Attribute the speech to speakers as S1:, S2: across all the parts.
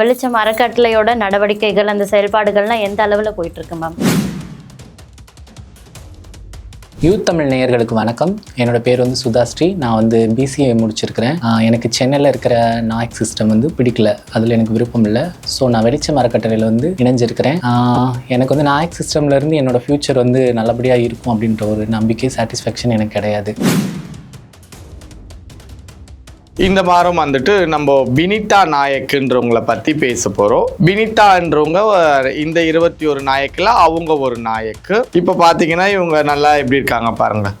S1: வெளிச்சம் அறக்கட்டளையோட நடவடிக்கைகள் அந்த செயல்பாடுகள்லாம் எந்த அளவில் போயிட்டு இருக்கு மேம்
S2: யூத் தமிழ் நேயர்களுக்கு வணக்கம். என்னோட பேர் வந்து சுதாஸ்ரீ நான் வந்து பிசிஏ முடிச்சிருக்கிறேன். எனக்கு சென்னையில் இருக்கிற நாய்க் சிஸ்டம் வந்து பிடிக்கல. அதில் எனக்கு விருப்பம் இல்லை. ஸோ நான் வெளிச்சம் அறக்கட்டளையில் வந்து இணைஞ்சிருக்கிறேன். எனக்கு வந்து நாயக் சிஸ்டம்லேருந்து என்னோடய என்னோட ஃப்யூச்சர் வந்து நல்லபடியாக இருக்கும் அப்படின்ற ஒரு நம்பிக்கை சாட்டிஸ்ஃபேக்ஷன் எனக்கு கிடையாது.
S3: இந்த வாரம் வந்துட்டு நம்ம பினிதா நாயக்குன்றவங்கள பற்றி பேச போகிறோம் பினிதான்றவங்க இந்த இருபத்தி ஒரு நாயக்கில் அவங்க ஒரு நாயக்கு. இப்போ பார்த்தீங்கன்னா இவங்க நல்லா எப்படி இருக்காங்க பாருங்கள்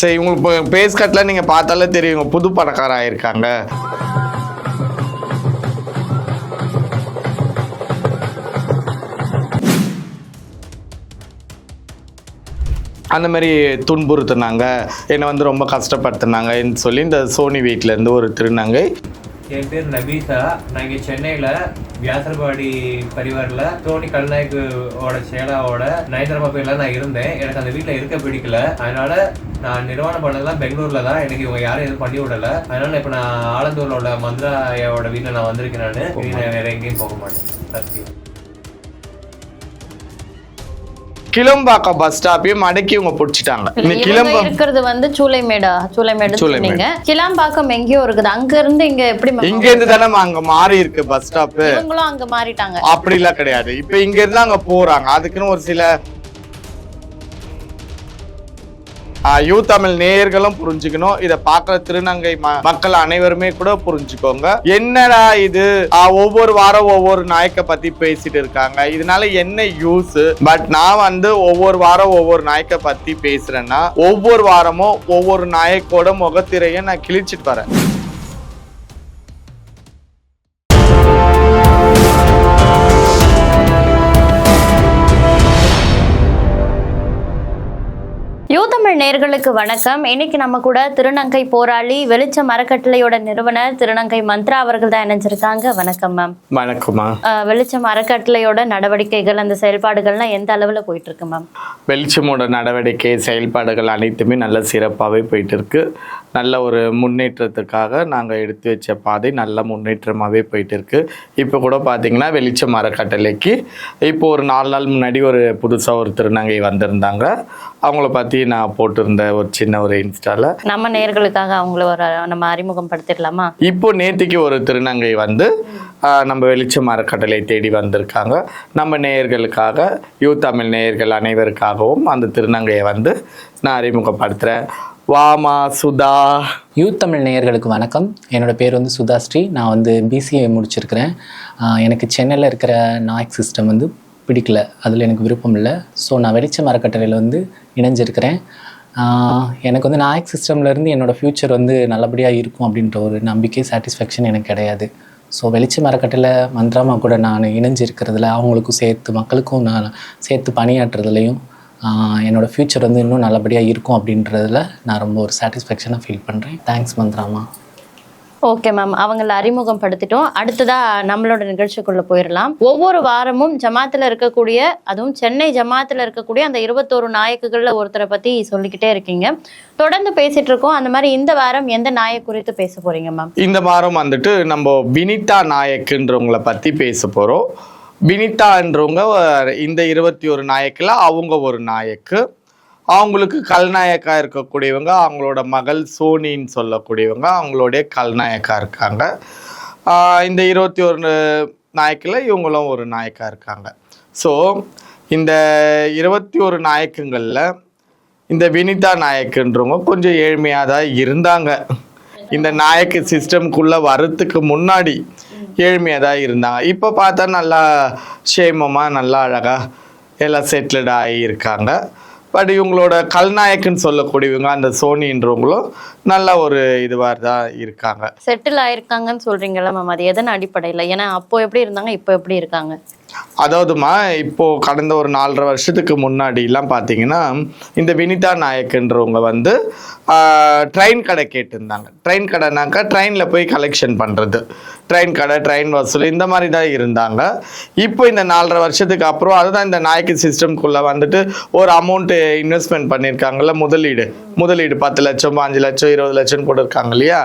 S3: சரி இவங்களுக்கு பேஸ்கட்டில் நீங்கள் பார்த்தாலே தெரியும் இவங்க புது பணக்கார இருக்காங்க. அந்த மாதிரி துன்புறுத்துனாங்க. என்னை வந்து ரொம்ப கஷ்டப்படுத்துனாங்கன்னு சொல்லி இந்த சோனி வீட்டிலேருந்து ஒரு திருநங்கை.
S4: என் பேர் நபீசா. நான் இங்கே சென்னையில் வியாசர்பாடி பரிவாரில் தோனி கல்நாயக்கோட சேலாவோட நயன்தரமாப்பையில் நான் இருந்தேன். எனக்கு அந்த வீட்டில் இருக்க பிடிக்கல. அதனால நான் நிர்வாணம் பண்ணதெல்லாம் பெங்களூரில் தான். எனக்கு இவங்க யாரும் எதுவும் பண்ணி விடல. அதனால இப்போ நான் ஆலந்தூரில் உள்ள மந்திராயோட வீட்டில் நான் வந்திருக்கேன் நான். வேற எங்கேயும் போக மாட்டேன். சத்தியம்
S3: கிளம்பாக்கம் பஸ் ஸ்டாப்பையும் அடக்கி இவங்க பிடிச்சிட்டாங்க. இந்த
S1: இவங்க
S3: கிளம்ப
S1: இருக்கிறது வந்து சூளைமேடா சூளைமேடு.
S3: சூளைமேடு.
S1: கிளாம்பாக்கம் எங்கேயோ இருக்குது. அங்க இருந்து இங்க எப்படி?
S3: இங்க இருந்து தானே அங்க மாறி இருக்கு பஸ் ஸ்டாப்
S1: இவங்களும் அங்க மாறிட்டாங்க.
S3: அப்படிலாம் கிடையாது. இப்ப இங்க இருந்து அங்க போறாங்க. அதுக்குன்னு ஒரு சில யூ தமிழ் நேயர்களும் புரிஞ்சுக்கணும். இத பாக்குற திருநங்கை ம- மக்கள் அனைவருமே கூட புரிஞ்சுக்கோங்க. என்னடா இது? ஒவ்வொரு வாரம் ஒவ்வொரு நாயக்கை பத்தி பேசிட்டு இருக்காங்க. இதனால என்ன யூஸ்? பட் நான் வந்து ஒவ்வொரு வாரம் ஒவ்வொரு நாயக்கை பத்தி பேசுறேன்னா ஒவ்வொரு வாரமும் ஒவ்வொரு நாயக்கோட முகத்திரையை நான் கிழிச்சிட்டு வரேன்.
S1: நேர்களுக்கு வணக்கம். இன்னைக்கு நம்ம கூட திருநங்கை போராளி வெளிச்சம் அறக்கட்டளையோட நிறுவனர் திருநங்கை மந்த்ரா அவர்கள் தான் இணைஞ்சிருக்காங்க. வணக்கம் மேம்
S3: வணக்கம்மா
S1: வெளிச்சம் அறக்கட்டளையோட நடவடிக்கைகள் அந்த செயல்பாடுகள்லாம் எந்த அளவுல போயிட்டு இருக்கு மேம்
S3: வெளிச்சமோட நடவடிக்கை செயல்பாடுகள் அனைத்துமே நல்ல சிறப்பாகவே போயிட்டு இருக்கு நல்ல ஒரு முன்னேற்றத்துக்காக நாங்கள் எடுத்து வச்ச பாதை நல்ல முன்னேற்றமாகவே போயிட்டு இருக்கு இப்போ கூட பார்த்தீங்கன்னா வெளிச்சம் அறக்கட்டளைக்கு இப்போ ஒரு நாலு நாள் முன்னாடி ஒரு புதுசாக ஒரு திருநங்கை வந்திருந்தாங்க. அவங்கள பற்றி நான் போட்டிருந்த ஒரு சின்ன ஒரு இன்ஸ்டாவில்
S1: நம்ம நேர்களுக்காக அவங்கள ஒரு நம்ம அறிமுகம் படுத்திடலாமா?
S3: இப்போ நேத்திக்கு ஒரு திருநங்கை வந்து நம்ம வெளிச்சம் அறக்கட்டளை தேடி வந்திருக்காங்க. நம்ம நேயர்களுக்காக யூ தமிழ் நேயர்கள் அனைவருக்காகவும் அந்த திருநங்கையை வந்து நான் அறிமுகப்படுத்துகிறேன் வாமா சுதா.
S2: யூ தமிழ் நேயர்களுக்கு வணக்கம். என்னோட பேர் வந்து சுதா ஸ்ரீ. நான் வந்து பிசிஏ முடிச்சிருக்கிறேன். எனக்கு சென்னையில் இருக்கிற நாய்க் சிஸ்டம் வந்து பிடிக்கல. அதில் எனக்கு விருப்பம் இல்லை. ஸோ நான் வெளிச்ச மரக்கட்டளையில் வந்து இணைஞ்சிருக்கிறேன். எனக்கு வந்து நாய்க் சிஸ்டம்லேருந்து என்னோட ஃப்யூச்சர் வந்து நல்லபடியாக இருக்கும் அப்படின்ற ஒரு நம்பிக்கை சாட்டிஸ்ஃபேக்ஷன் எனக்கு கிடையாது. ஸோ வெளிச்ச அறக்கட்டளை மந்திராமா கூட நான் இணைஞ்சிருக்கிறதுல அவங்களுக்கும் சேர்த்து மக்களுக்கும் நான் சேர்த்து பணியாற்றுறதுலையும் ஆஹ் என்னோட ஃப்யூச்சர் வந்து இன்னும் நல்லபடியாக இருக்கும் அப்படின்றதுல நான் ரொம்ப ஒரு சாட்டிஸ்ஃபேக்ஷனாக ஃபீல் பண்ணுறேன் தேங்க்ஸ் மந்த்ராமா.
S1: ஓகே மேம் அவங்கள அறிமுகம் படுத்திட்டோம் அடுத்ததா நம்மளோட நிகழ்ச்சிக்குள்ள போயிடலாம் ஒவ்வொரு வாரமும் ஜமாத்துல இருக்கக்கூடிய அதுவும் சென்னை ஜமாத்துல இருக்கக்கூடிய அந்த இருபத்தோரு நாயக்குகள்ல ஒருத்தரை பத்தி சொல்லிக்கிட்டே இருக்கீங்க. தொடர்ந்து பேசிட்டு இருக்கோம். அந்த மாதிரி இந்த வாரம் எந்த நாயக் குறித்து பேச போறீங்க மேம்
S3: இந்த வாரம் வந்துட்டு நம்ம பினிதா நாயக்குன்றவங்கள பற்றி பேச போகிறோம் வினிதா என்றவங்க இந்த இருபத்தி ஒரு நாயக்கில் அவங்க ஒரு நாயக்கு. அவங்களுக்கு கல்நாயக்கா இருக்கக்கூடியவங்க அவங்களோட மகள் சோனின்னு சொல்லக்கூடியவங்க அவங்களுடைய கல்நாயக்காக இருக்காங்க. இந்த இருபத்தி ஒரு நாயக்கில் இவங்களும் ஒரு நாயக்காக இருக்காங்க. ஸோ இந்த இருபத்தி ஒரு நாயக்குங்களில் இந்த வினிதா நாயக்குன்றவங்க கொஞ்சம் ஏழ்மையாக தான் இருந்தாங்க. இந்த நாயக்கு சிஸ்டம்குள்ளே வரத்துக்கு முன்னாடி ஏழ்மையாக தான் இருந்தாங்க இப்போ பார்த்தா நல்லா சேமமாக நல்லா அழகாக எல்லாம் செட்டில்டு ஆகியிருக்காங்க. பட் இவங்களோட கல்நாயக்குன்னு சொல்லக்கூடியவங்க அந்த சோனின்றவங்களும் நல்ல ஒரு இதுவாக தான் இருக்காங்க.
S1: செட்டில் ஆயிருக்காங்கன்னு சொல்றீங்களா மேம் அது எதன் அடிப்படையில்? ஏன்னா அப்போ எப்படி இருந்தாங்க இப்போ எப்படி இருக்காங்க?
S3: அதாவதுமா இப்போ கடந்த ஒரு நாலரை வருஷத்துக்கு முன்னாடிலாம் பார்த்தீங்கன்னா இந்த வினிதா நாயக்குன்றவங்க வந்து ட்ரெயின் கடை கேட்டிருந்தாங்க. ட்ரெயின் கடைனாக்கா ட்ரெயினில் போய் கலெக்ஷன் பண்ணுறது ட்ரெயின் கடை ட்ரெயின் வசூல் இந்த மாதிரி தான் இருந்தாங்க. இப்போ இந்த நாலரை வருஷத்துக்கு அப்புறம் அதுதான் இந்த நாயக்கு சிஸ்டம்குள்ளே வந்துட்டு ஒரு அமௌண்ட்டு இன்வெஸ்ட்மெண்ட் பண்ணியிருக்காங்கல்ல முதலீடு. முதலீடு பத்து லட்சம் பாஞ்சு லட்சம் இருபது லட்சம் போட்டிருக்காங்க இல்லையா?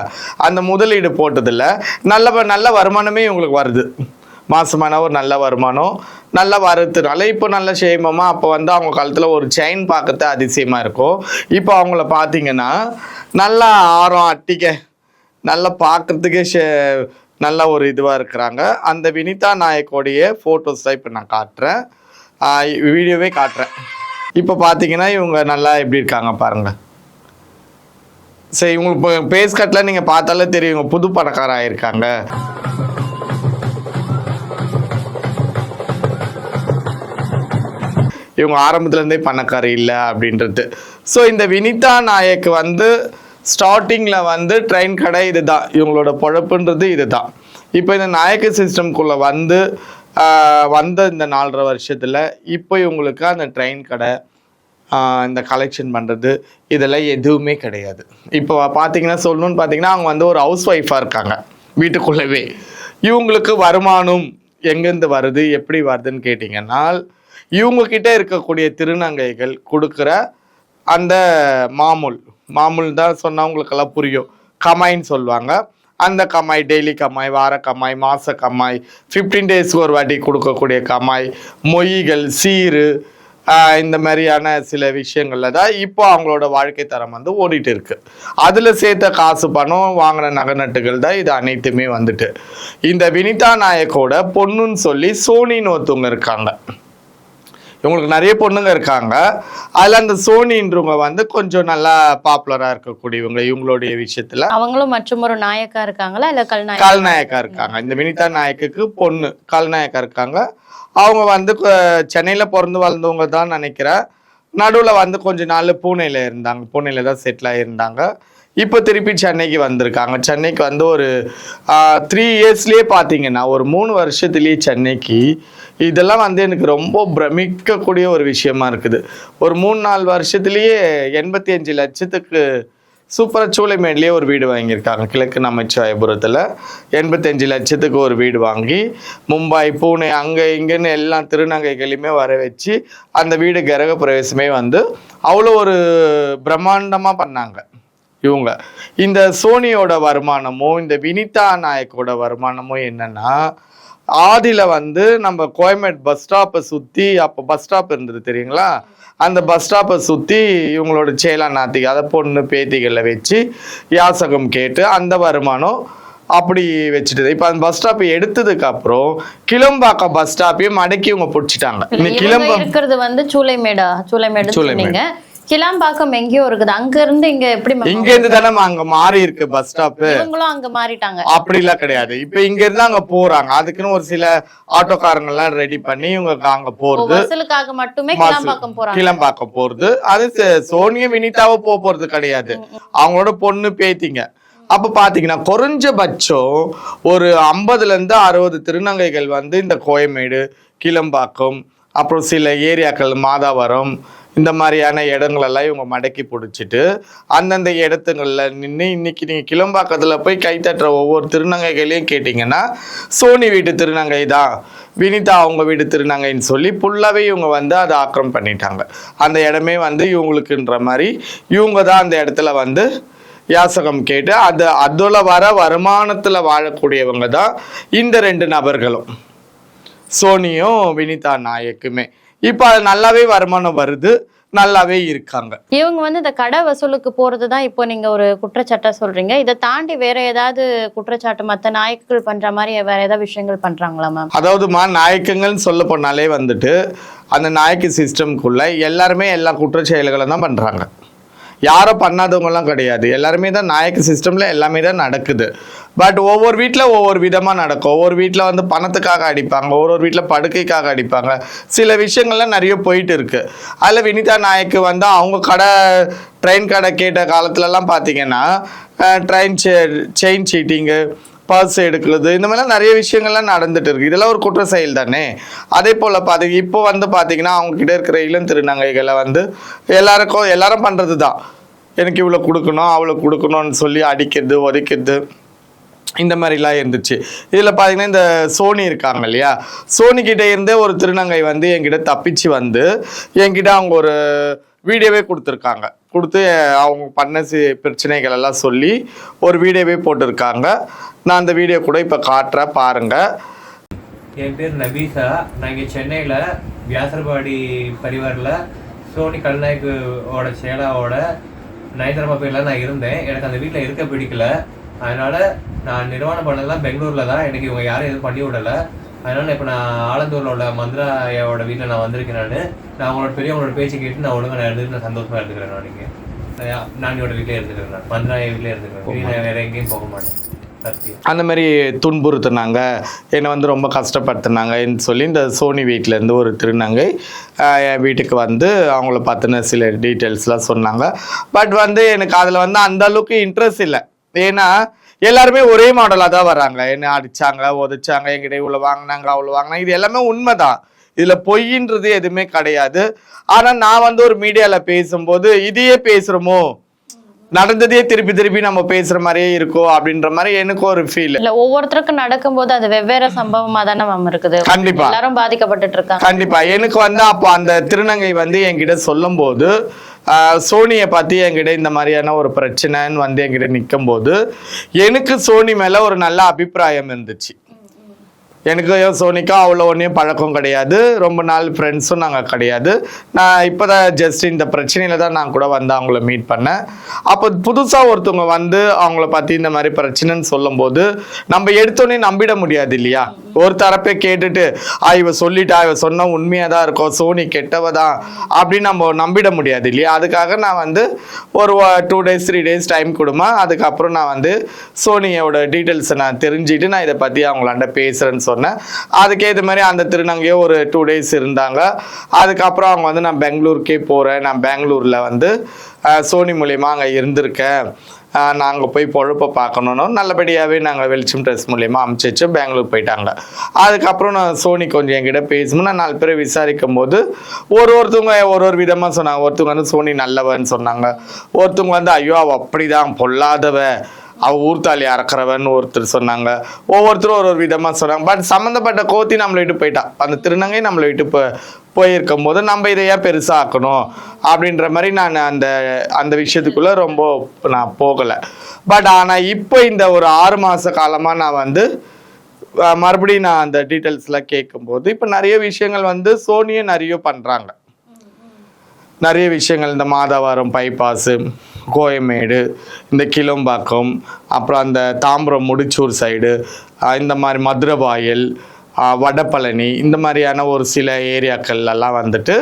S3: அந்த முதலீடு போட்டதில் நல்ல நல்ல வருமானமே இவங்களுக்கு வருது. மாசமான ஒரு நல்ல வருமானம் நல்ல வரத்துனால இப்போ நல்ல சேமமாக அப்போ வந்து அவங்க காலத்தில் ஒரு செயின் பார்க்கறது அதிசயமாக இருக்கும். இப்போ அவங்கள பார்த்தீங்கன்னா நல்லா ஆரம் அட்டிக்க நல்லா பார்க்கறதுக்கே ஷே நல்ல ஒரு இதுவாக இருக்கிறாங்க. அந்த வினிதா நாயக்கோடைய ஃபோட்டோஸ் தான் இப்போ நான் காட்டுறேன். வீடியோவே காட்டுறேன். இப்போ பார்த்தீங்கன்னா இவங்க நல்லா எப்படி இருக்காங்க பாருங்கள் சரி இவங்களுக்கு பேஸ் கட்டில் நீங்கள் பார்த்தாலே தெரியும் இவங்க புது பணக்காராக இருக்காங்க. இவங்க ஆரம்பத்துலேருந்தே பணக்காரர் இல்லை அப்படின்றது. ஸோ இந்த வினிதா நாயக் வந்து ஸ்டார்டிங்கில் வந்து ட்ரெயின் கடை இதுதான். இவங்களோட பொழப்புன்றது இதுதான். இப்போ இந்த நாயக்க சிஸ்டம்குள்ளே வந்து வந்த இந்த நாலரை வருஷத்தில் இப்போ இவங்களுக்கு அந்த ட்ரெயின் கடை இந்த கலெக்ஷன் பண்ணுறது இதெல்லாம் எதுவுமே கிடையாது. இப்போ பார்த்தீங்கன்னா சொல்லணும்னு பார்த்தீங்கன்னா அவங்க வந்து ஒரு ஹவுஸ் ஒய்ஃபாக இருக்காங்க. வீட்டுக்குள்ளவே. இவங்களுக்கு வருமானம் எங்கேருந்து வருது எப்படி வருதுன்னு கேட்டிங்கன்னா இவங்க கிட்ட இருக்கக்கூடிய திருநங்கைகள் கொடுக்குற அந்த மாமூல் மாமூல் தான் சொன்னவங்களுக்கெல்லாம் புரியும். கமாயின்னு சொல்லுவாங்க. அந்த கமாய் டெய்லி கமாய் வார கமாய் மாத கமாய் ஃபிஃப்டீன் டேஸ்க்கு ஒரு வாட்டி கொடுக்கக்கூடிய கமாய் மொய்கள் சீரு இந்த மாதிரியான சில விஷயங்களில் தான் இப்போ அவங்களோட வாழ்க்கை தரம் வந்து ஓடிட்டு இருக்கு. அதில் சேர்த்த காசு பணம் வாங்கின நகை நட்டுகள் தான் இது அனைத்துமே வந்துட்டு. இந்த வினிதா நாயக்கோட பொண்ணுன்னு சொல்லி சோனின்னு ஒருத்தவங்க இருக்காங்க. இவங்களுக்கு நிறைய பொண்ணுங்க இருக்காங்க. அதில் அந்த சோனின்றவங்க வந்து கொஞ்சம் நல்லா பாப்புலராக இருக்கக்கூடியவங்க இவங்களுடைய விஷயத்துல.
S1: அவங்களும் மற்றும் ஒரு நாயக்கா இருக்காங்களா? இல்ல கல்நாயக்கா
S3: கால்நாயக்கா இருக்காங்க. இந்த வினிதா நாயக்குக்கு பொண்ணு கால்நாயக்கா இருக்காங்க. அவங்க வந்து சென்னையில பிறந்து வளர்ந்தவங்க தான் நினைக்கிறேன். நடுவுல வந்து கொஞ்ச நாள் பூனேல இருந்தாங்க. பூனேல தான் செட்டில் ஆகியிருந்தாங்க இப்போ திருப்பி சென்னைக்கு வந்திருக்காங்க. சென்னைக்கு வந்து ஒரு த்ரீ இயர்ஸ்லேயே பார்த்தீங்கன்னா ஒரு மூணு வருஷத்துலேயே சென்னைக்கு இதெல்லாம் வந்து எனக்கு ரொம்ப பிரமிக்கக்கூடிய ஒரு விஷயமா இருக்குது. ஒரு மூணு நாலு வருஷத்துலேயே எண்பத்தி அஞ்சு லட்சத்துக்கு சூப்பராக சூளைமேட்லேயே ஒரு வீடு வாங்கியிருக்காங்க. கிழக்கு நமச்சிவாயபுரத்தில் எண்பத்தஞ்சு லட்சத்துக்கு ஒரு வீடு வாங்கி மும்பை பூனே அங்கே இங்கேன்னு எல்லா திருநங்கைகளையுமே வர வச்சு அந்த வீடு கிரக பிரவேசமே வந்து அவ்வளோ ஒரு பிரம்மாண்டமாக பண்ணாங்க இவங்க. இந்த சோனியோட வருமானமோ இந்த வினிதா நாயக்கோட வருமானமோ என்னன்னா ஆதியில வந்து நம்ம கோயம்பேட் பஸ் ஸ்டாப்பை சுற்றி அப்போ பஸ் ஸ்டாப் இருந்தது தெரியுங்களா? அந்த பஸ் ஸ்டாப்பை சுற்றி இவங்களோட சேலா நாத்திக்கு அதை பொண்ணு பேத்திகளை வச்சு யாசகம் கேட்டு அந்த வருமானம் அப்படி வச்சுட்டு இப்போ அந்த பஸ் ஸ்டாப் எடுத்ததுக்கு அப்புறம் கிளம்பாக்கம் பஸ் ஸ்டாப்பையும் மடக்கி இவங்க பிடிச்சிட்டாங்க. கிளம்ப
S1: இருக்கிறது வந்து சூளைமேடா சூளைமேடு.
S3: சூளைமேடு.
S1: கிளாம்பாக்கம் எங்கேயோ இருக்குது. அங்க இருந்து இங்க எப்படி
S3: இங்க இருந்து தானே அங்க மாறி இருக்கு பஸ் ஸ்டாப்
S1: இவங்களும் அங்க மாறிட்டாங்க.
S3: அப்படிலாம் கிடையாது. இப்ப இங்க இருந்து அங்க போறாங்க. அதுக்குன்னு ஒரு சில ஆட்டோக்காரங்க எல்லாம் ரெடி பண்ணி இவங்க அங்க போறது.
S1: வசூலுக்காக மட்டுமே கிளாம்பாக்கம் போறாங்க.
S3: கிளம்பாக்கம் போறது. அது சோனியா வினிதாவோ போக போறது கிடையாது. அவங்களோட பொண்ணு பேத்திங்க. அப்ப பாத்தீங்கன்னா குறைஞ்சபட்சம் ஒரு ஐம்பதுல இருந்து அறுபது திருநங்கைகள் வந்து இந்த கோயமேடு கிளம்பாக்கம் அப்புறம் சில ஏரியாக்கள் மாதாவரம் இந்த மாதிரியான இடங்களெல்லாம் இவங்க மடக்கி பிடிச்சிட்டு அந்தந்த இடத்துங்களில் நின்று இன்னைக்கு நீங்கள் கிளம்பாக்கத்தில் போய் கைத்தட்டுற ஒவ்வொரு திருநங்கைகளையும் கேட்டிங்கன்னா சோனி வீட்டு திருநங்கை தான் வினிதா அவங்க வீட்டு திருநங்கைன்னு சொல்லி ஃபுல்லாகவே இவங்க வந்து அதை ஆக்கிரம் பண்ணிட்டாங்க. அந்த இடமே வந்து இவங்களுக்குன்ற மாதிரி இவங்க தான் அந்த இடத்துல வந்து யாசகம் கேட்டு அது அதில் வர வருமானத்தில் வாழக்கூடியவங்க தான் இந்த ரெண்டு நபர்களும். சோனியும் வினிதா நாயக்குமே. இப்போ அது நல்லாவே வருமானம் வருது. நல்லாவே இருக்காங்க.
S1: இவங்க வந்து இந்த கடை வசூலுக்கு போறதுதான் இப்போ நீங்க ஒரு குற்றச்சாட்டா சொல்றீங்க. இதை தாண்டி வேற ஏதாவது குற்றச்சாட்டு மத்த நாயக்குகள் பண்ற மாதிரி வேற ஏதாவது விஷயங்கள் பண்றாங்களா மேம்
S3: அதாவதுமா நாயக்கங்கள்னு சொல்ல போனாலே வந்துட்டு அந்த நாயக்கு சிஸ்டம்குள்ள எல்லாருமே எல்லா குற்றச் செயல்களை தான் பண்ணுறாங்க யாரும் பண்ணாதவங்கலாம் கிடையாது. எல்லாருமே தான் நாயக்கு சிஸ்டமில் எல்லாமே தான் நடக்குது. பட் ஒவ்வொரு வீட்டில் ஒவ்வொரு விதமாக நடக்கும். ஒவ்வொரு வீட்டில் வந்து பணத்துக்காக அடிப்பாங்க. ஒரு ஒரு வீட்டில் படுக்கைக்காக அடிப்பாங்க. சில விஷயங்கள்லாம் நிறைய போயிட்டு இருக்கு. அதில் வினிதா நாயக்கு வந்து அவங்க கடை ட்ரெயின் கடை கேட்ட காலத்துலலாம் பார்த்தீங்கன்னா ட்ரெயின் செயின் சீட்டிங்கு பர்ஸ் எடுக்கிறது இந்த மாதிரிலாம் நிறைய விஷயங்கள்லாம் நடந்துட்டு இருக்கு. இதெல்லாம் ஒரு குற்ற செயல் தானே? அதே போல் பார்த்து இப்போ வந்து பார்த்தீங்கன்னா அவங்க கிட்ட இருக்கிற இளம் திருநங்கைகளை வந்து எல்லாருக்கும் எல்லாரும் பண்ணுறது தான் எனக்கு இவ்வளோ கொடுக்கணும் அவ்வளோ கொடுக்கணும்னு சொல்லி அடிக்கிறது உதைக்கிறது இந்த மாதிரிலாம் இருந்துச்சு. இதில் பார்த்தீங்கன்னா இந்த சோனி இருக்காங்க இல்லையா? சோனிக்கிட்டே இருந்தே ஒரு திருநங்கை வந்து என்கிட்ட தப்பிச்சு வந்து என்கிட்ட அவங்க ஒரு வீடியோவே கொடுத்துருக்காங்க. கொடுத்து அவங்க பண்ண சி பிரச்சனைகள் எல்லாம் சொல்லி ஒரு வீடியோவே போட்டிருக்காங்க. நான் அந்த வீடியோ கூட இப்போ காட்டுறேன் பாருங்கள்
S4: என் பேர் நபீசா. நான் இங்கே சென்னையில் வியாசர்பாடி பரிவாரில் சோனி கல்நாயக்கோட சேலாவோட நயன்தரமா பேரில் நான் இருந்தேன். எனக்கு அந்த வீட்டில் இருக்க பிடிக்கல. அதனால நான் நிர்வாணம் பண்ணதெல்லாம் பெங்களூரில் தான். எனக்கு இவங்க யாரும் எதுவும் பண்ணி விடல. அதனால இப்போ நான் ஆலந்தூரில் உள்ள மந்திராயோட வீட்டில் நான் வந்திருக்கேன் நான். நான் உங்களோட பெரியவங்களோட பேச்சு கேட்டு நான் ஒழுங்கா நான் இருந்துட்டு நான் சந்தோஷமா இருந்துக்கிறேன் நான் இங்கே நான் நானியோட வீட்டிலே இருந்துக்கிறேன் நான். மந்திராய வீட்டிலே இருந்துக்கிறேன். நான் வேற எங்கேயும் போக மாட்டேன்.
S3: அந்த மாதிரி துன்புறுத்துனாங்க. என்னை வந்து ரொம்ப கஷ்டப்படுத்துனாங்கன்னு சொல்லி இந்த சோனி வீட்டிலேருந்து ஒரு திருநங்கை என் வீட்டுக்கு வந்து அவங்கள பற்றின சில டீட்டெயில்ஸ்லாம் சொன்னாங்க. பட் வந்து எனக்கு அதில் வந்து அந்த அளவுக்கு இன்ட்ரெஸ்ட் இல்லை. ஏன்னா எல்லாருமே ஒரே மாடலாக தான் வராங்க என்ன அடிச்சாங்க உதைச்சாங்க எங்கிட்ட இவ்வளோ வாங்கினாங்க அவ்வளோ வாங்கினாங்க இது எல்லாமே உண்மைதான். இதில் பொய்ன்றது எதுவுமே கிடையாது. ஆனால் நான் வந்து ஒரு மீடியாவில் பேசும்போது இதையே பேசுகிறோமோ நடந்ததே திருப்பி திருப்பி நம்ம பேசுற மாதிரியே இருக்கோ அப்படின்ற மாதிரி எனக்கு ஒரு ஃபீல்
S1: இல்ல ஒவ்வொருத்தருக்கும் நடக்கும்போது அது வெவ்வேறு சம்பவமா தானே மேம் இருக்குது.
S3: கண்டிப்பா.
S1: எல்லாரும் பாதிக்கப்பட்டுட்டு இருக்காங்க.
S3: கண்டிப்பா. எனக்கு வந்து அப்போ அந்த திருநங்கை வந்து என்கிட்ட சொல்லும்போது ஆஹ், சோனியை பத்தி என்கிட்ட இந்த மாதிரியான ஒரு பிரச்சனைன்னு வந்து என்கிட்ட நிற்கும் போது எனக்கு சோனி மேல ஒரு நல்ல அபிப்பிராயம் இருந்துச்சு. எனக்கு சோனிக்கும் அவ்வளோ ஒன்றையும் பழக்கம் கிடையாது. ரொம்ப நாள் ஃப்ரெண்ட்ஸும் நாங்கள் கிடையாது. நான் இப்போ தான் ஜஸ்ட் இந்த பிரச்சனையில் தான் நான் கூட வந்து அவங்கள மீட் பண்ணேன். அப்போ புதுசாக ஒருத்தவங்க வந்து அவங்கள பற்றி இந்த மாதிரி பிரச்சனைன்னு சொல்லும்போது நம்ம எடுத்தோன்னே நம்பிட முடியாது இல்லையா? ஒரு தரப்பே கேட்டுட்டு ஆ இவ சொல்லிட்டா இவ சொன்ன உண்மையாக தான் இருக்கும். சோனி கெட்டவ தான் அப்படின்னு நம்ம நம்பிட முடியாது இல்லையா? அதுக்காக நான் வந்து ஒரு two days three days time கொடுமா. அதுக்கப்புறம் நான் வந்து சோனியோட டீட்டெயில்ஸை நான் தெரிஞ்சுட்டு நான் இதை பற்றி அவங்களாண்ட பேசுகிறேன்னு சொன்னேன். அதுக்கேற்ற மாதிரி அந்த திருநங்கையோ ஒரு டூ டேஸ் இருந்தாங்க. அதுக்கப்புறம் அவங்க வந்து நான் பெங்களூருக்கே போகிறேன் நான் பெங்களூரில் வந்து சோனி மூலியமாக அங்கே இருந்திருக்கேன். நாங்கள் போய் பொழப்பை பார்க்கணுன்னு நல்லபடியாகவே நாங்கள் வெளிச்சம் ட்ரெஸ் மூலியமாக அமுச்சு வச்சு பெங்களூர் போயிட்டாங்க. அதுக்கப்புறம் நான் சோனி கொஞ்சம் என்கிட்ட பேசணும் நான் நாலு பேரை விசாரிக்கும் போது ஒரு ஒருத்தவங்க ஒரு ஒரு விதமாக சொன்னாங்க. ஒருத்தவங்க வந்து சோனி நல்லவன்னு சொன்னாங்க. ஒருத்தவங்க வந்து ஐயோ அவ அப்படிதான் பொல்லாதவ. அவள் ஊர்த்தாலி அறக்கிறவன் ஒருத்தர் சொன்னாங்க. ஒவ்வொருத்தரும் ஒரு ஒரு விதமாக சொன்னாங்க. பட் சம்மந்தப்பட்ட கோத்தி நம்மளை விட்டு போயிட்டா. அந்த திருநங்கை நம்மளை விட்டு போ போயிருக்கும் போது நம்ம இதையே பெருசாக ஆக்கணும் அப்படின்ற மாதிரி நான் அந்த அந்த விஷயத்துக்குள்ளே ரொம்ப நான் போகலை. பட் ஆனால் இப்போ இந்த ஒரு ஆறு மாத காலமாக நான் வந்து மறுபடியும் நான் அந்த டீட்டெயில்ஸ்லாம் கேட்கும்போது இப்போ நிறைய விஷயங்கள் வந்து சோனியே நிறைய பண்ணுறாங்க நிறைய விஷயங்கள் இந்த மாதவரம் பைபாஸு கோயமேடு இந்த கிளம்பாக்கம் அப்புறம் அந்த தாம்பரம் முடிச்சூர் சைடு இந்த மாதிரி மதுரவாயல் வடபழனி இந்த மாதிரியான ஒரு சில ஏரியாக்கள்லாம் வந்துட்டு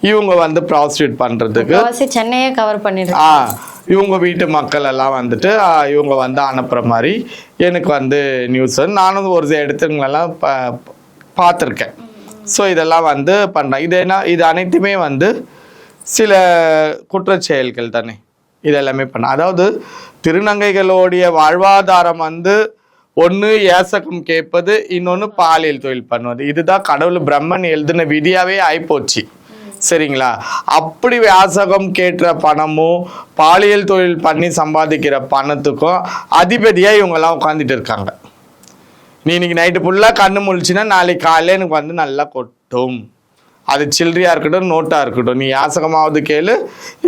S3: இவங்க வந்து ப்ராஸ்டியூட் பண்ணுறதுக்கு
S1: சென்னையே கவர் பண்ணிடுறேன்
S3: ஆ இவங்க வீட்டு மக்கள் எல்லாம் வந்துட்டு இவங்க வந்து அனுப்புகிற மாதிரி எனக்கு வந்து நியூஸ் நானும் ஒரு இடத்துங்களெல்லாம் பா பார்த்துருக்கேன். ஸோ இதெல்லாம் வந்து பண்ணுறேன் இது என்ன இது அனைத்துமே வந்து சில குற்ற செயல்கள் தானே? இது எல்லாமே பண்ண அதாவது திருநங்கைகளுடைய வாழ்வாதாரம் வந்து ஒன்று ஏசகம் கேட்பது இன்னொன்று பாலியல் தொழில் பண்ணுவது. இதுதான் கடவுள் பிரம்மன் எழுதின விதியாவே ஆயிப்போச்சு. சரிங்களா? அப்படி யாசகம் கேட்டுற பணமும் பாலியல் தொழில் பண்ணி சம்பாதிக்கிற பணத்துக்கும் அதிபதியாக இவங்கெல்லாம் உட்காந்துட்டு இருக்காங்க. நீ இன்னைக்கு நைட்டு ஃபுல்லாக கண்ணு முழிச்சுன்னா நாளைக்கு காலையில் எனக்கு வந்து நல்லா கொட்டும். அது சில்லறையாக இருக்கட்டும் நோட்டாக இருக்கட்டும். நீ யாசகமாவது கேளு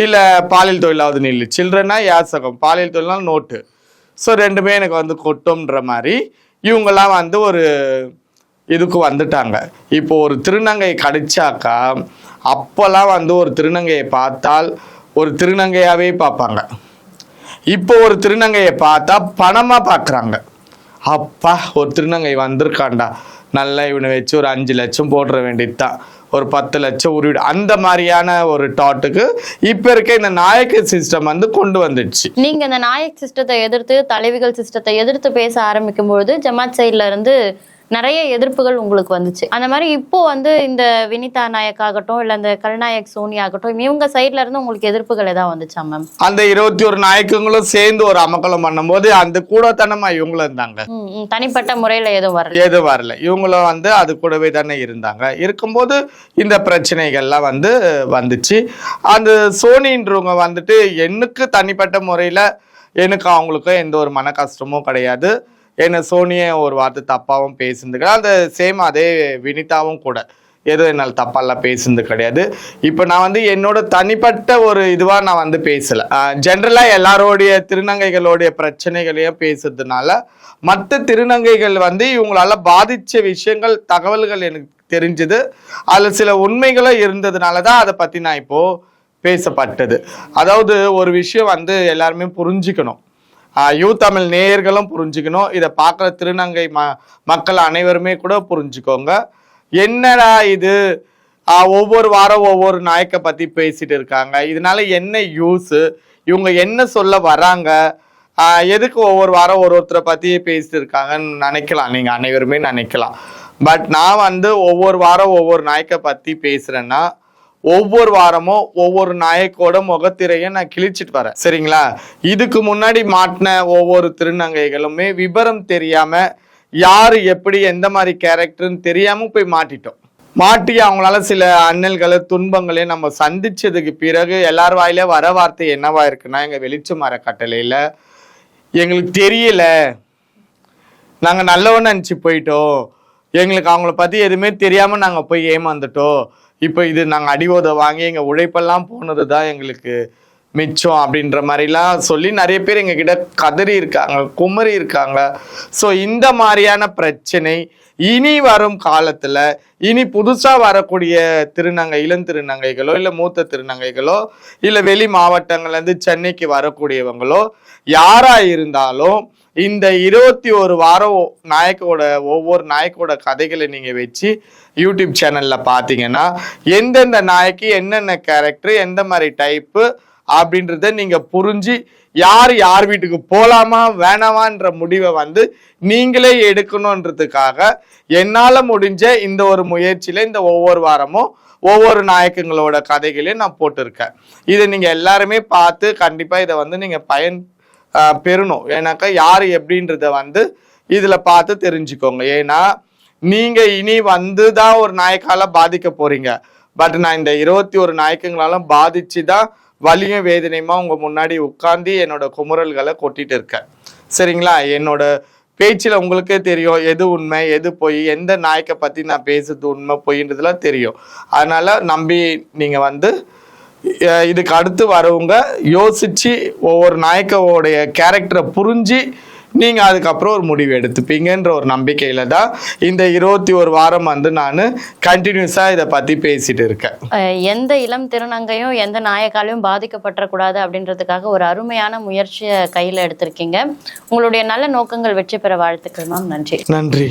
S3: இல்லை பாலியல் தொழிலாவது நில்லு சில்லறைனா யாசகம் பாலியல் தொழில்னா நோட்டு ஸோ ரெண்டுமே எனக்கு வந்து கொட்டும்ன்ற மாதிரி இவங்கெல்லாம் வந்து ஒரு இதுக்கு வந்துட்டாங்க. இப்போ ஒரு திருநங்கை கடிச்சாக்கா அப்போல்லாம் வந்து ஒரு திருநங்கையை பார்த்தால் ஒரு திருநங்கையாகவே பார்ப்பாங்க. இப்போ ஒரு திருநங்கையை பார்த்தா பணமாக பார்க்குறாங்க. அப்பா ஒரு திருநங்கை வந்திருக்காண்டா. நல்லா இவனை வச்சு ஒரு அஞ்சு லட்சம் போட்டுற வேண்டியதுதான். ஒரு பத்து லட்சம் உருவிடு. அந்த மாதிரியான ஒரு டாட்டுக்கு இப்போ இருக்க இந்த நாயக்க சிஸ்டம் வந்து கொண்டு வந்துடுச்சு.
S1: நீங்க இந்த நாயக் சிஸ்டத்தை எதிர்த்து தலைவிகள் சிஸ்டத்தை எதிர்த்து பேச ஆரம்பிக்கும் பொழுது ஜமாத் சைட்ல இருந்து நிறைய எதிர்ப்புகள் உங்களுக்கு வந்துச்சு. அந்த மாதிரி இப்போ வந்து இந்த வினிதா நாயக் ஆகட்டும் இல்ல இந்த கல்நாயக் சோனி ஆகட்டும் இவங்க சைட்ல இருந்து உங்களுக்கு எதிர்ப்புகள் ஏதாவது வந்துச்சா மேம்
S3: அந்த இருபத்தி ஒரு நாயக்குங்களும் சேர்ந்து ஒரு அமக்கலம் பண்ணும்போது அந்த கூடத்தனமா இவங்களும் இருந்தாங்க.
S1: தனிப்பட்ட முறையில எதுவும் வரல.
S3: எது வரல. இவங்களும் வந்து அது கூடவே தானே இருந்தாங்க. இருக்கும்போது இந்த பிரச்சனைகள்லாம் வந்து வந்துச்சு. அந்த சோனின்றவங்க வந்துட்டு எனக்கு தனிப்பட்ட முறையில் எனக்கு அவங்களுக்கும் எந்த ஒரு மன கஷ்டமும் கிடையாது. என்ன சோனியை ஒரு வார்த்தை தப்பாகவும் பேசுனது அந்த சேம் அதே வினிதாவும் கூட. எதுவும் என்னால் தப்பாலாம் பேசுனது கிடையாது. இப்போ நான் வந்து என்னோட தனிப்பட்ட ஒரு இதுவாக நான் வந்து பேசலை. ஜென்ரலாக எல்லாரோடைய திருநங்கைகளுடைய பிரச்சனைகளையும் பேசுறதுனால மற்ற திருநங்கைகள் வந்து இவங்களால பாதித்த விஷயங்கள் தகவல்கள் எனக்கு தெரிஞ்சது. அதில் சில உண்மைகளும் இருந்ததுனால தான் அதை பற்றி நான் இப்போது பேசப்பட்டது. அதாவது ஒரு விஷயம் வந்து எல்லாருமே புரிஞ்சுக்கணும். யூ தமிழ் நேயர்களும் புரிஞ்சுக்கணும். இதை பார்க்குற திருநங்கை ம மக்கள் அனைவருமே கூட புரிஞ்சுக்கோங்க. என்னடா இது? ஒவ்வொரு வாரம் ஒவ்வொரு நாயக்கை பற்றி பேசிட்டு இருக்காங்க. இதனால என்ன யூஸு இவங்க என்ன சொல்ல வராங்க? எதுக்கு ஒவ்வொரு வாரம் ஒரு ஒருத்தரை பற்றி பேசிட்டு இருக்காங்கன்னு நினைக்கலாம். நீங்கள் அனைவருமே நினைக்கலாம். பட் நான் வந்து ஒவ்வொரு வாரம் ஒவ்வொரு நாயக்கை பற்றி பேசுகிறேன்னா ஒவ்வொரு வாரமும் ஒவ்வொரு நாயக்கோட முகத்திரையை நான் கிழிச்சிட்டு வரேன். சரிங்களா? இதுக்கு முன்னாடி மாட்டின ஒவ்வொரு திருநங்கைகளுமே விபரம் தெரியாம யாரு எப்படி எந்த மாதிரி கேரக்டர்னு தெரியாம போய் மாட்டிட்டோம். மாட்டி அவங்களால சில அண்ணல்களை துன்பங்களை நம்ம சந்திச்சதுக்கு பிறகு எல்லார் வாயில வர வார்த்தை என்னவா இருக்குன்னா எங்க வெளிச்ச மர கட்டளையில எங்களுக்கு தெரியல. நாங்கள் நல்லவன்னு நினச்சி போயிட்டோம். எங்களுக்கு அவங்கள பற்றி எதுவுமே தெரியாமல் நாங்கள் போய் ஏமாந்துட்டோம். இப்போ இது நாங்கள் அடிவோதை வாங்கி எங்கள் உழைப்பெல்லாம் போனது தான் எங்களுக்கு மிச்சம் அப்படின்ற மாதிரிலாம் சொல்லி நிறைய பேர் எங்ககிட்ட கதறி இருக்காங்க குமரி இருக்காங்க. ஸோ இந்த மாதிரியான பிரச்சனை இனி வரும் காலத்தில் இனி புதுசாக வரக்கூடிய திருநங்கை இளம் திருநங்கைகளோ இல்லை மூத்த திருநங்கைகளோ இல்லை வெளி மாவட்டங்கள்லேருந்து சென்னைக்கு வரக்கூடியவங்களோ யாராக இருந்தாலும் இந்த இருபத்தி ஒரு வாரம் நாயக்கோட ஒவ்வொரு நாயக்கோட கதைகளை நீங்கள் வச்சு யூடியூப் சேனலில் பார்த்தீங்கன்னா எந்தெந்த நாய்க்கு என்னென்ன கேரக்டர் எந்த மாதிரி டைப்பு அப்படின்றத நீங்கள் புரிஞ்சு யார் யார் வீட்டுக்கு போகலாமா வேணாமான்ற முடிவை வந்து நீங்களே எடுக்கணுன்றதுக்காக என்னால் முடிஞ்ச இந்த ஒரு முயற்சியில் இந்த ஒவ்வொரு வாரமும் ஒவ்வொரு நாயக்கங்களோட கதைகளையும் நான் போட்டிருக்கேன். இதை நீங்கள் எல்லாருமே பார்த்து கண்டிப்பாக இதை வந்து நீங்கள் பயன் பெறணும். ஏன்னாக்கா யார் எப்படின்றத வந்து இதில் பார்த்து தெரிஞ்சுக்கோங்க. ஏன்னா நீங்கள் இனி வந்து தான் ஒரு நாயக்கால பாதிக்க போகிறீங்க பட் நான் இந்த இருபத்தி ஒரு நாயக்கங்களாலும் பாதிச்சு தான் வலியும் வேதனையுமா உங்கள் முன்னாடி உட்காந்து என்னோட குமுறல்களை கொட்டிட்டு இருக்கேன். சரிங்களா? என்னோட பேச்சில் உங்களுக்கே தெரியும் எது உண்மை எது பொய் எந்த நாயக்கை பற்றி நான் பேசுறது உண்மை பொய்ன்றதுலாம் தெரியும். அதனால் நம்பி நீங்கள் வந்து இதுக்கு அடுத்து வரவங்க யோசித்து ஒவ்வொரு நாயக்கவோடைய கேரக்டரை புரிஞ்சு நீங்கள் அதுக்கப்புறம் ஒரு முடிவு எடுத்துப்பீங்கன்ற ஒரு நம்பிக்கையில் தான் இந்த இருபத்தி ஒரு வாரம் வந்து நான் கண்டினியூஸாக இதை பற்றி பேசிட்டு இருக்கேன்.
S1: எந்த இளம் திருநங்கையும் எந்த நாயக்காலையும் பாதிக்கப்பட்டக்கூடாது அப்படின்றதுக்காக ஒரு அருமையான முயற்சியை கையில் எடுத்திருக்கீங்க. உங்களுடைய நல்ல நோக்கங்கள் வெற்றி பெற வாழ்த்துக்கள் மேம் நன்றி.
S3: நன்றி.